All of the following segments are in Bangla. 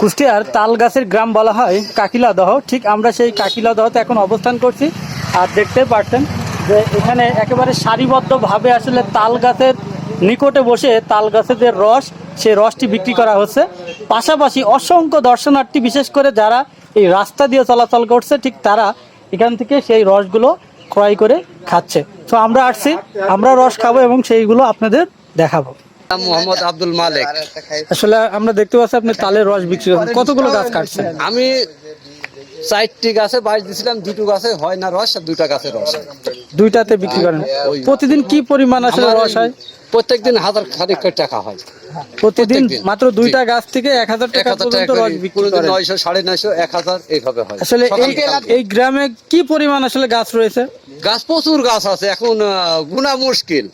কুষ্টিয়ার তাল গাছের গ্রাম বলা হয় কাকিলাদহ। ঠিক আমরা সেই কাকিলাদহতে এখন অবস্থান করছি আর দেখতে পাচ্ছেন যে এখানে একেবারে সারিবদ্ধভাবে আসলে তাল গাছের নিকটে বসে তাল গাছের যে রস, সেই রসটি বিক্রি করা হচ্ছে। পাশাপাশি অসংখ্য দর্শনার্থী, বিশেষ করে যারা এই রাস্তা দিয়ে চলাচল করছে, ঠিক তারা এখান থেকে সেই রসগুলো ক্রয় করে খাচ্ছে। তো আমরা আসছি, আমরা রস খাব এবং সেইগুলো আপনাদের দেখাবো। মোহাম্মদ আব্দুল মালিক। আসলে আমরা দেখতে পাচ্ছি আপনি তালের রস বিক্রি করেন কতগুলো গাছ কাটছেন? আমি চারটি গাছে বাইশ দিছিলাম দুটো গাছে হয় না রস আর দুটা গাছে রস। দুইটাতে বিক্রি করেন। প্রতিদিন কি পরিমাণ আসলে রস হয়? প্রত্যেকদিন হাজার খানিক টাকা হয়। প্রতিদিন মাত্র দুইটা গাছ থেকে এক হাজার টাকা পর্যন্ত রস বিক্রি নয়শো সাড়ে নয়শো এক হাজার এইভাবে হয়। আসলে এই গ্রামে কি পরিমাণ আসলে গাছ রয়েছে? গাছ প্রচুর গাছ আছে এখন গুণা মুশকিল।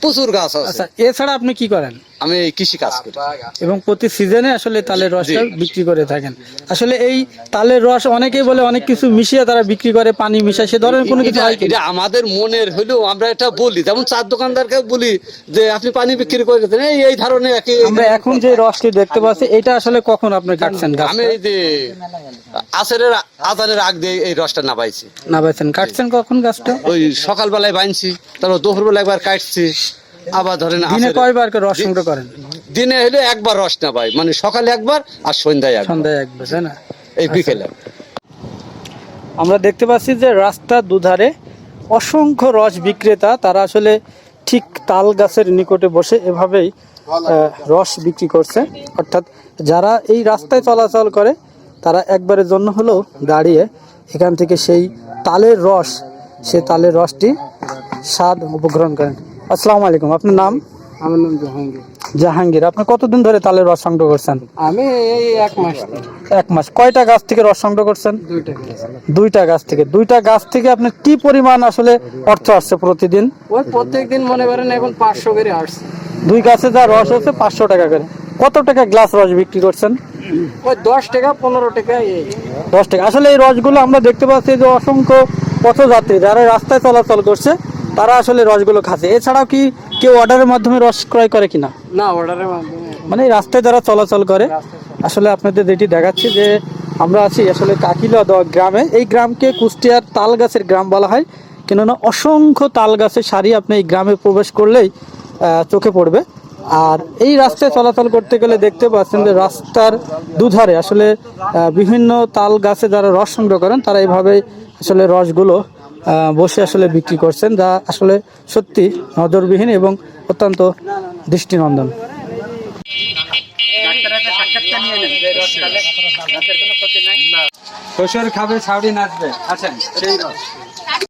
প্রচুর গাছ আছে। আচ্ছা এছাড়া আপনি কি করেন? আমি এই কৃষি কাজ করি। এবং প্রতি সিজনে আসলে তালের রসটা বিক্রি করে থাকেন। আসলে এই তালের রস অনেকেই বলে অনেক কিছু মিশিয়ে তারা বিক্রি করে পানি মিশায় সে ধরনের কোনো কিছু হয় এটা আমাদের মনের হলেও আমরা এটা বলি। যেমন চার দোকানদারকে বলি যে আপনি পানি বিক্রি করে দিতেন এই এই ধরনের একই আমরা এখন যে রসটি দেখতে পাচ্ছি এটা আসলে কখন আপনি কাটছেন গাছ আমি এই যে আসরের আজানের আগ দিয়ে এই রসটা নাবাইছি। না পাচ্ছেন কাটছেন কখন গাছটা? ওই সকালবেলায় বানছি তারপর দুপুরবেলা একবার কাটছি। আবার ধরেন দিনে কয়বার করে রস সংগ্রহ করেন? দিনে হলে একবার রস নাবাই মানে সকালে একবার আর সন্ধ্যায় একবার। সন্ধ্যায় একবার তাই না? এই বিকেলে। আমরা দেখতে পাচ্ছি যে রাস্তার দুধারে অসংখ্য রস বিক্রেতা তারা আসলে ঠিক তাল গাছের নিকটে বসে এভাবেই রস বিক্রি করছে। অর্থাৎ যারা এই রাস্তায় চলাচল করে তারা একবারের জন্য হলেও দাঁড়িয়ে এখান থেকে সেই তালের রস সে তালের রসটি স্বাদ উপগ্রহণ করেন। আসসালামু আলাইকুম আপনার নাম? আমার নাম জাহাঙ্গীর। জাহাঙ্গীর আপনি কতদিন ধরে তালের রস সংগ্রহ করছেন? আমি এই এক মাস এক মাস। কয়টা গাছ থেকে রস সংগ্রহ করছেন? দুইটা গাছ। থেকে। দুইটা গাছ থেকে আপনার কি পরিমাণ আসলে অর্থ আসছে প্রতিদিন? ওই প্রত্যেক দিন মনে করেন এখন পাঁচশো করে আসছে। দুই গাছে যা রস হচ্ছে পাঁচশো টাকা করে। কত টাকা গ্লাস রস বিক্রি করছেন? ওই দশ টাকা পনেরো টাকা এই। দশ টাকা। আসলে এই রসগুলো আমরা দেখতে পাচ্ছি যে অসংখ্য পথযাত্রী যারা রাস্তায় চলাচল করছে তারা আসলে রসগুলো খাচ্ছে। এছাড়াও কি কেউ অর্ডারের মাধ্যমে রস ক্রয় করে কিনা? না অর্ডারের মাধ্যমে। মানে রাস্তায় যারা চলাচল করে আসলে আপনাদের যেটি দেখাচ্ছি যে আমরা আছি আসলে কাকিলা গ্রামে। এই গ্রামকে কুষ্টিয়ার তাল গাছের গ্রাম বলা হয়। কেননা অসংখ্য তাল গাছের সারি আপনি এই গ্রামে প্রবেশ করলেই চোখে পড়বে। আর এই রাস্তায় চলাচল করতে গেলে দেখতে পাচ্ছেন যে রাস্তার দুধারে আসলে বিভিন্ন তাল গাছে যারা রস সংগ্রহ করেন তারা এইভাবে আসলে রসগুলো বসে আসলে বিক্রি করছেন যা আসলে সত্যি নজরবিহীন এবং অত্যন্ত দৃষ্টিনন্দন। খাবে ছাউরি নাচবে আছেন? সেই রস।